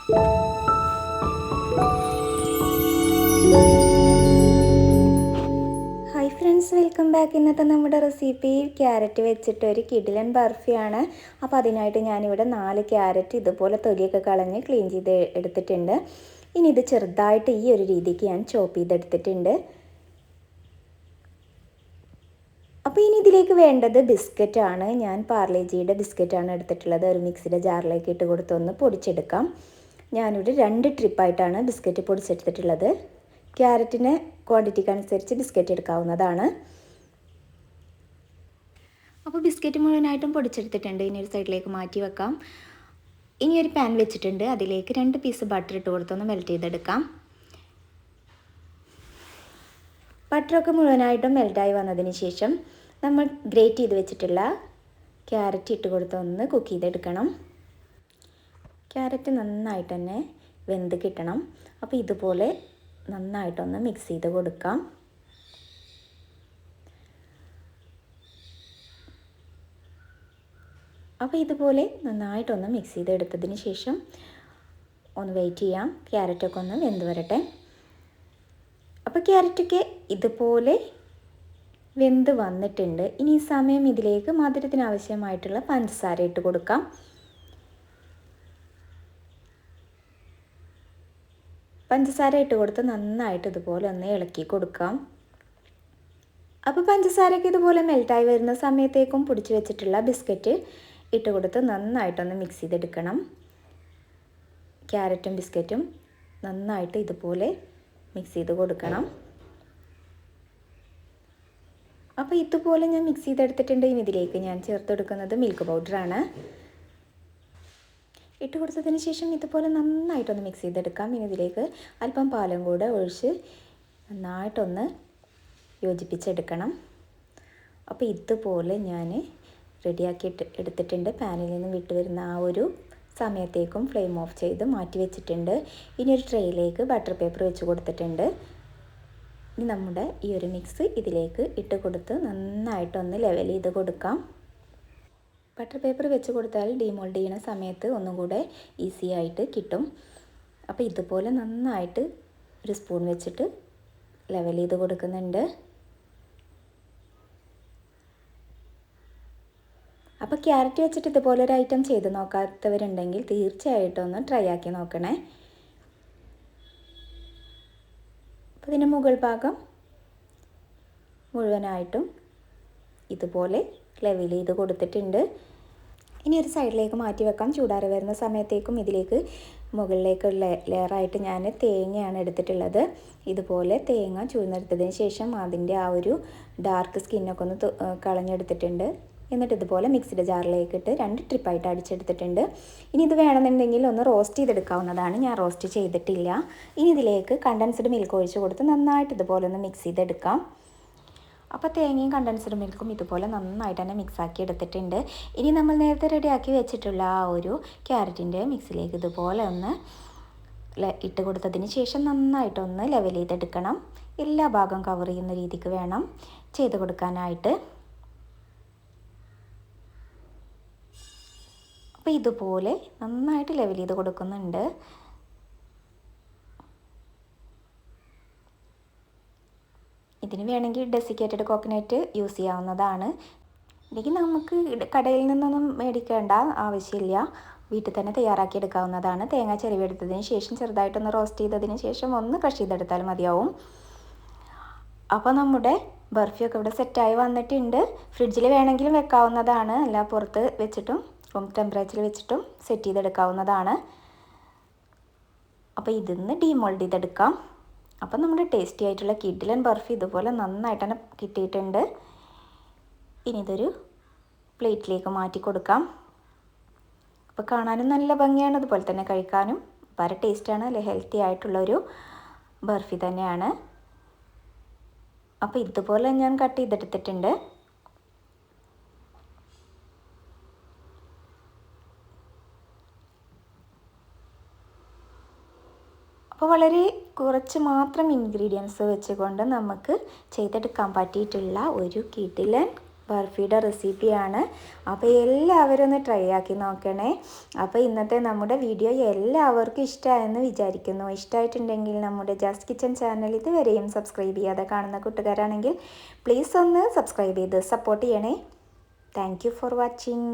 Hi friends welcome back ഇന്നത്തെ നമ്മുടെ recipe carrot വെച്ചിട്ട് ഒരു കിഡിലൻ ബർഫിയാണ്. അപ്പോൾ അതിനായിട്ട് ഞാനിവിടെ നാല് ക്യാരറ്റ് ഇതുപോലെ തൊലിയൊക്കെ കളഞ്ഞ് ക്ലീൻ ചെയ്ത് എടുത്തിട്ടുണ്ട്. ഇനി ഇത് ചെറുതായിട്ട് ഈ ഒരു രീതിക്ക് ഞാൻ ചോപ്പ് ചെയ്തെടുത്തിട്ടുണ്ട്. അപ്പോൾ ഇനി ഇതിലേക്ക് വേണ്ടത് ബിസ്ക്കറ്റാണ് ഞാൻ പാർലേജിയുടെ ബിസ്ക്കറ്റാണ് എടുത്തിട്ടുള്ളത്. ഒരു മിക്സിയുടെ ജാറിലേക്ക് ഇട്ട് കൊടുത്തൊന്ന് പൊടിച്ചെടുക്കാം. ഞാനിവിടെ രണ്ട് ട്രിപ്പായിട്ടാണ് ബിസ്ക്കറ്റ് പൊടിച്ചെടുത്തിട്ടുള്ളത് ക്യാരറ്റിന് ക്വാണ്ടിറ്റിക്ക് അനുസരിച്ച് ബിസ്ക്കറ്റ് എടുക്കാവുന്നതാണ്. അപ്പോൾ ബിസ്ക്കറ്റ് മുഴുവനായിട്ടും പൊടിച്ചെടുത്തിട്ടുണ്ട്. ഇനി ഒരു സൈഡിലേക്ക് മാറ്റി വെക്കാം. ഇനി ഒരു പാൻ വെച്ചിട്ടുണ്ട്. അതിലേക്ക് രണ്ട് പീസ് ബട്ടർ ഇട്ട് കൊടുത്തൊന്ന് മെൽറ്റ് ചെയ്തെടുക്കാം. ബട്ടറൊക്കെ മുഴുവനായിട്ടും മെൽറ്റായി വന്നതിന് ശേഷം നമ്മൾ ഗ്രേറ്റ് ചെയ്ത് വെച്ചിട്ടുള്ള ക്യാരറ്റ് ഇട്ട് കൊടുത്തൊന്ന് കുക്ക് ചെയ്തെടുക്കണം. ക്യാരറ്റ് നന്നായിട്ട് തന്നെ വെന്ത് കിട്ടണം. അപ്പോൾ ഇതുപോലെ നന്നായിട്ടൊന്ന് മിക്സ് ചെയ്ത് കൊടുക്കാം. അപ്പോൾ ഇതുപോലെ നന്നായിട്ടൊന്ന് മിക്സ് ചെയ്തെടുത്തതിന് ശേഷം ഒന്ന് വെയിറ്റ് ചെയ്യാം. ക്യാരറ്റൊക്കെ ഒന്ന് വെന്ത് വരട്ടെ. അപ്പോൾ ക്യാരറ്റൊക്കെ ഇതുപോലെ വെന്ത് വന്നിട്ടുണ്ട്. ഇനി സമയം ഇതിലേക്ക് മധുരത്തിന് ആവശ്യമായിട്ടുള്ള പഞ്ചസാര ഇട്ട് കൊടുക്കാം. പഞ്ചസാര ഇട്ട് കൊടുത്ത് നന്നായിട്ട് ഇതുപോലെ ഒന്ന് ഇളക്കി കൊടുക്കാം. അപ്പോൾ പഞ്ചസാരയ്ക്ക് ഇതുപോലെ മെൽറ്റായി വരുന്ന സമയത്തേക്കും പൊടിച്ച് വെച്ചിട്ടുള്ള ബിസ്ക്കറ്റ് ഇട്ട് കൊടുത്ത് നന്നായിട്ടൊന്ന് മിക്സ് ചെയ്തെടുക്കണം. ക്യാരറ്റും ബിസ്ക്കറ്റും നന്നായിട്ട് ഇതുപോലെ മിക്സ് ചെയ്ത് കൊടുക്കണം. അപ്പോൾ ഇതുപോലെ ഞാൻ മിക്സ് ചെയ്തെടുത്തിട്ടുണ്ട്. ഇനി ഇതിലേക്ക് ഞാൻ ചേർത്തെടുക്കുന്നത് മിൽക്ക് പൗഡറാണ് ഇട്ട് കൊടുത്തതിന് ശേഷം ഇതുപോലെ നന്നായിട്ടൊന്ന് മിക്സ് ചെയ്തെടുക്കാം. ഇനി ഇതിലേക്ക് അല്പം പാലും കൂടെ ഒഴിച്ച് നന്നായിട്ടൊന്ന് യോജിപ്പിച്ചെടുക്കണം. അപ്പോൾ ഇതുപോലെ ഞാൻ റെഡിയാക്കി എടുത്തിട്ടുണ്ട്. പാനിൽ നിന്ന് വിട്ടുവരുന്ന ആ ഒരു സമയത്തേക്കും ഫ്ലെയിം ഓഫ് ചെയ്ത് മാറ്റി വെച്ചിട്ടുണ്ട്. ഇനി ഒരു ട്രേയിലേക്ക് ബട്ടർ പേപ്പർ വെച്ച് കൊടുത്തിട്ടുണ്ട്. ഇനി നമ്മുടെ ഈ ഒരു മിക്സ് ഇതിലേക്ക് ഇട്ട് കൊടുത്ത് നന്നായിട്ടൊന്ന് ലെവൽ ചെയ്ത് കൊടുക്കാം. ബട്ടർ പേപ്പർ വെച്ച് കൊടുത്താൽ ഡീമോൾഡ് ചെയ്യുന്ന സമയത്ത് ഒന്നും കൂടെ ഈസി ആയിട്ട് കിട്ടും. അപ്പോൾ ഇതുപോലെ നന്നായിട്ട് ഒരു സ്പൂൺ വെച്ചിട്ട് ലെവൽ ചെയ്ത് കൊടുക്കുന്നുണ്ട്. അപ്പോൾ ക്യാരറ്റ് വെച്ചിട്ട് ഇതുപോലെ ഒരു ഐറ്റം ചെയ്ത് നോക്കാത്തവരുണ്ടെങ്കിൽ തീർച്ചയായിട്ടും ഒന്ന് ട്രൈ ആക്കി നോക്കണേ. അപ്പോൾ ഇതിന്റെ മുകൾ ഭാഗം മുഴുവനായിട്ടും ഇതുപോലെ ലെവൽ ചെയ്ത് കൊടുത്തിട്ടുണ്ട്. ഇനി ഒരു സൈഡിലേക്ക് മാറ്റി വെക്കാം. ചൂടാറി വരുന്ന സമയത്തേക്കും ഇതിലേക്ക് മുകളിലേക്ക് ലെയറായിട്ട് ഞാൻ തേങ്ങയാണ് എടുത്തിട്ടുള്ളത്. ഇതുപോലെ തേങ്ങ ചൂഴ്ന്നെടുത്തതിന് ശേഷം അതിന്റെ ആ ഒരു ഡാർക്ക് സ്കിന്നൊക്കെ ഒന്ന് കളഞ്ഞെടുത്തിട്ടുണ്ട്. എന്നിട്ട് ഇതുപോലെ മിക്സിയുടെ ജാറിലേക്ക് ഇട്ട് രണ്ട് ട്രിപ്പായിട്ട് അടിച്ചെടുത്തിട്ടുണ്ട്. ഇനി ഇത് വേണമെന്നുണ്ടെങ്കിൽ ഒന്ന് റോസ്റ്റ് ചെയ്തെടുക്കാവുന്നതാണ്. ഞാൻ റോസ്റ്റ് ചെയ്തിട്ടില്ല. ഇനി ഇതിലേക്ക് കണ്ടൻസ്ഡ് മിൽക്ക് ഒഴിച്ച് കൊടുത്ത് നന്നായിട്ട് ഇതുപോലെ ഒന്ന് മിക്സ് ചെയ്തെടുക്കാം. അപ്പോൾ തേങ്ങയും കണ്ടൻസ്ഡ് മിൽക്കും ഇതുപോലെ നന്നായിട്ട് തന്നെ മിക്സാക്കി എടുത്തിട്ടുണ്ട്. ഇനി നമ്മൾ നേരത്തെ റെഡിയാക്കി വെച്ചിട്ടുള്ള ആ ഒരു ക്യാരറ്റിന്റെ മിക്സിലേക്ക് ഇതുപോലെ ഒന്ന് ഇട്ട് കൊടുത്തതിന് ശേഷം നന്നായിട്ടൊന്ന് ലെവൽ ചെയ്തെടുക്കണം. എല്ലാ ഭാഗം കവർ ചെയ്യുന്ന രീതിക്ക് വേണം ചെയ്ത് കൊടുക്കാനായിട്ട്. അപ്പോൾ ഇതുപോലെ നന്നായിട്ട് ലെവൽ ചെയ്ത് കൊടുക്കുന്നുണ്ട്. ഇതിന് വേണമെങ്കിൽ ഡെസിക്കേറ്റഡ് കോക്കനട്ട് യൂസ് ചെയ്യാവുന്നതാണ്. ഇല്ലെങ്കിൽ നമുക്ക് കടയിൽ നിന്നൊന്നും മേടിക്കേണ്ട ആവശ്യമില്ല. വീട്ടിൽ തന്നെ തയ്യാറാക്കി എടുക്കാവുന്നതാണ്. തേങ്ങ ചെരുവെടുത്തതിന് ശേഷം ചെറുതായിട്ടൊന്ന് റോസ്റ്റ് ചെയ്തതിന് ശേഷം ഒന്ന് ക്രഷ് ചെയ്തെടുത്താൽ മതിയാവും. അപ്പോൾ നമ്മുടെ ബർഫിയൊക്കെ ഇവിടെ സെറ്റായി വന്നിട്ടുണ്ട്. ഫ്രിഡ്ജിൽ വേണമെങ്കിലും വെക്കാവുന്നതാണ്. അല്ല പുറത്ത് വെച്ചിട്ടും റൂം ടെമ്പറേച്ചറിൽ വെച്ചിട്ടും സെറ്റ് ചെയ്തെടുക്കാവുന്നതാണ്. അപ്പോൾ ഇതിൽ നിന്ന് ഡീമോൾഡ് ചെയ്തെടുക്കാം. അപ്പം നമ്മുടെ ടേസ്റ്റി ആയിട്ടുള്ള കിഡിലൻ ബർഫി ഇതുപോലെ നന്നായിട്ട് തന്നെ കിട്ടിയിട്ടുണ്ട്. ഇനി ഇതൊരു പ്ലേറ്റിലേക്ക് മാറ്റി കൊടുക്കാം. അപ്പോൾ കാണാനും നല്ല ഭംഗിയാണ് അതുപോലെ തന്നെ കഴിക്കാനും വളരെ ടേസ്റ്റാണ് അല്ലെ ഹെൽത്തി ആയിട്ടുള്ളൊരു ബർഫി തന്നെയാണ്. അപ്പോൾ ഇതുപോലെ ഞാൻ കട്ട് ചെയ്തെടുത്തിട്ടുണ്ട്. അപ്പോൾ വളരെ കുറച്ച് മാത്രം ഇൻഗ്രീഡിയൻസ് വെച്ചുകൊണ്ട് നമുക്ക് ചെയ്തെടുക്കാൻ പറ്റിയിട്ടുള്ള ഒരു കിടിലൻ ബർഫിയുടെ റെസിപ്പിയാണ് അപ്പോൾ എല്ലാവരും ഒന്ന് ട്രൈ ആക്കി നോക്കണേ. അപ്പോൾ ഇന്നത്തെ നമ്മുടെ വീഡിയോ എല്ലാവർക്കും ഇഷ്ടമായെന്ന് വിചാരിക്കുന്നു. ഇഷ്ടമായിട്ടുണ്ടെങ്കിൽ നമ്മുടെ ജസ്റ്റ് കിച്ചൺ ചാനൽ ഇതുവരെയും സബ്സ്ക്രൈബ് ചെയ്യാതെ കാണുന്ന കൂട്ടുകാരാണെങ്കിൽ പ്ലീസ് ഒന്ന് സബ്സ്ക്രൈബ് ചെയ്ത് സപ്പോർട്ട് ചെയ്യണേ. Thank for watching